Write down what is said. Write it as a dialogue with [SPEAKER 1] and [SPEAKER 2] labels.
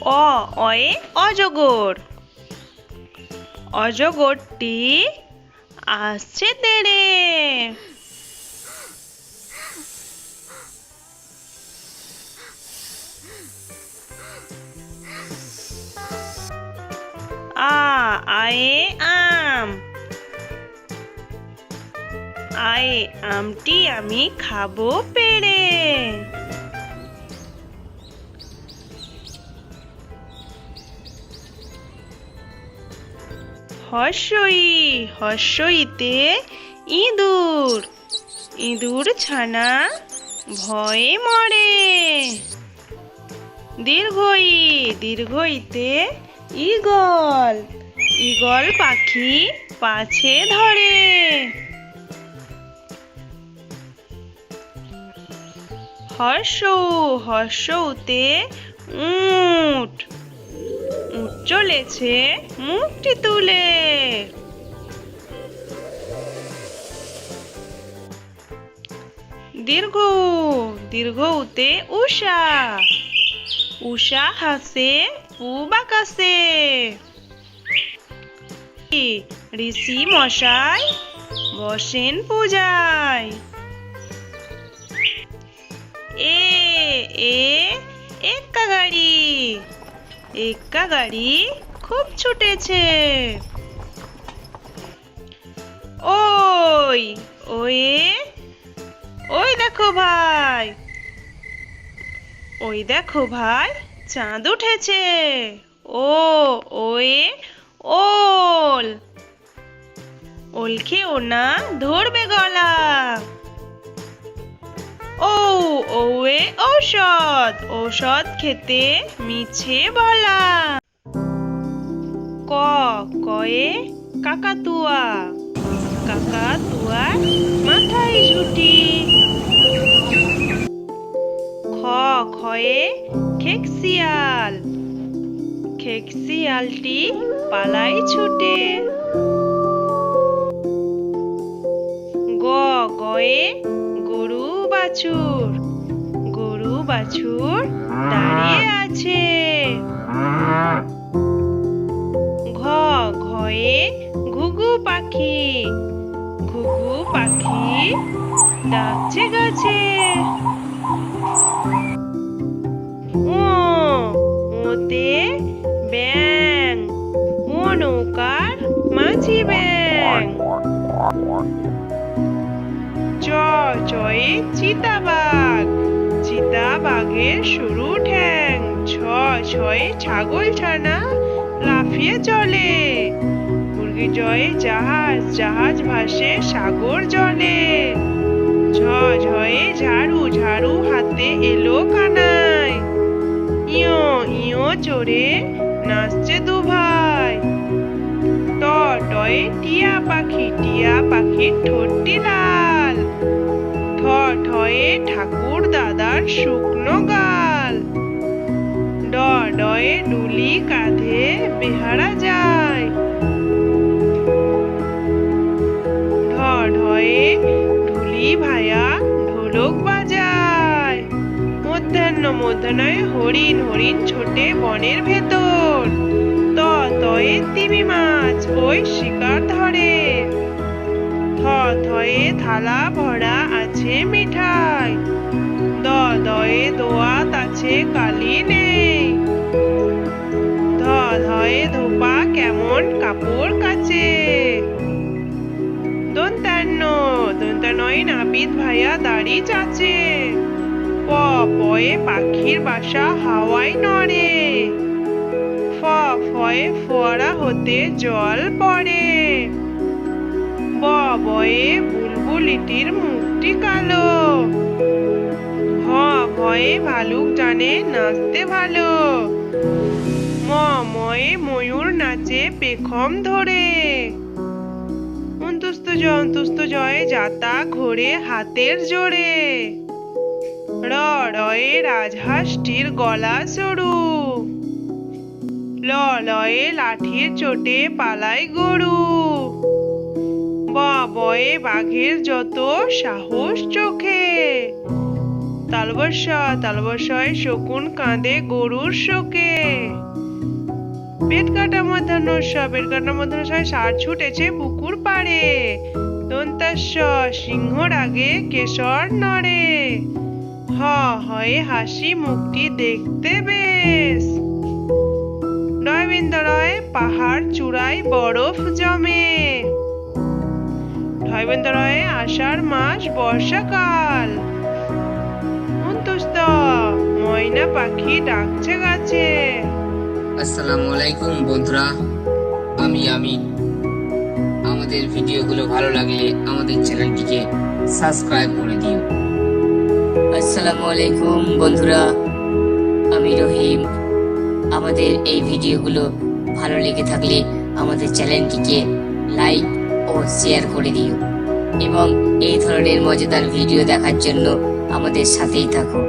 [SPEAKER 1] অ অয়ে অজগর। অজগরটি আসছে তেড়ে। আ আয়ে আম। আয়ে আমটি আমি খাব পেড়ে। হর্ষই হর্ষইতে ইঁদুর। ইঁদুর ছানা ভয়ে মরে। দীর্ঘই, দীর্ঘইতে ঈগল। ঈগল পাখি পাছে ধরে। হর্ষ, হর্ষতে উট। চলেছে মুখটি তুলে। দীর্ঘ দীর্ঘ উতে উষা। উষা হাসে, পূব আকাশে। ঋষি মশাই বসেন পূজায়। এ এ এক্কা গাড়ি খুব ছুটেছে। ওই, ওয়ে, ওই দেখো ভাই। ওই দেখো ভাই, চাঁদ উঠেছে। ও, ওয়ে, ওল। ওল খেও না ধরবে গলা। ও, ওয়ে ঔষধ। ঔষধ খেতে মিছে বলা। ক, কয়ে কাকাতুয়া। কাকাতুয়ার মাথায় ঝুটি। খ খয়ে খেকশিয়াল খেকশিয়ালটি পালাই ছুটে। গ, গয়ে বাছুর। গরু, বাছুর দাঁড়িয়ে আছে। ঘ, ঘয়ে ঘুঘু পাখি। ঘুঘু পাখি ডাকছে গাছে। ও ওতে চিতাবাঘের সরু ঠ্যাং। ছ ছয়ে ছাগল ছানা লাফিয়ে চলে। মুরগি জয়ে জাহাজ জাহাজ ভাসে সাগর জলে। ঝ ঝয়ে ঝাড়ু ঝাড়ু হাতে এলো কানায়। ইয়ো ইয়ো চড়ে নাচছে দু ভাই ট টয়ে টিয়া পাখি, টিয়া পাখির ঠোঁটটি লাল। ঠয়ে ঠাকুর দাদার শুকনো গাল। ড ডয়ে ডুলি কাঁধে বেহারা যায়। ঢ ঢুলি বাজায়। মধ্যাহ্ন মধ্যাহ্নয় হরিণ হরিণ ছোটে বনের ভেতর। তয়ে তিমি মাছ ওই শিকার ধরে। থ থয়ে থালা ভরা আছে মিঠাই। দ দয়ে দোয়াত আছে কালি নেই। ধ ধয়ে ধোপা কেমন কাপড় কাচে। দন্তান্ন দন্তানয় নাপিত ভাইয়া দাড়ি চাচে। প পয়ে পাখির বাসা হাওয়ায় নড়ে। ফ ফয়ে ফোয়ারা হতে জল পড়ে। বয়ে বুলবুলিটির মুখটি কালো। হ, ভয়ে ভালুক জানে নাচতে ভালো। ম, ময়ে ময়ূর নাচে পেখম ধরে। অন্তুস্ত জ অন্তুস্ত জয়ে যাতা ঘোরে হাতের জোরে। র, রয়ে রাজহাঁসটির গলা সরু। ল, লয়ে লাঠির চোটে পালায় গরু। বয়ে বাঘের যত সাহস চোখে। প তালবস্যা শকুন কাঁদে গরুর শোকে। পেট কাটা মধ্যাহ্ন পেট কাটা মধ্যাহ্ন ষাঁড় ছুটেছে পুকুর পাড়ে। দন্তাস্য সিংহর আগে কেশর নড়ে। হ, হয়ে হাসি মুখটি দেখতে বেশ। ডয়বিন্দরয় পাহাড় চূড়ায় বরফ জমে। ঢয়বেন্দরয়ে আষাঢ় মাস বর্ষাকাল। অন্তুস্ত ময়না পাখি ডাকছে গাছে।
[SPEAKER 2] আসসালামু আলাইকুম বন্ধুরা আমি আমি আমাদের ভিডিওগুলো ভালো লাগলে আমাদের চ্যানেলটিকে সাবস্ক্রাইব করে দিও।
[SPEAKER 3] আসসালামু আলাইকুম বন্ধুরা আমি রহিম। আমাদের এই ভিডিওগুলো ভালো লেগে থাকলে আমাদের চ্যানেলটিকে লাইক ও শেয়ার করে দিও। এবং এই ধরনের মজাদার ভিডিও দেখার জন্য আমাদের সাথেই থাকো।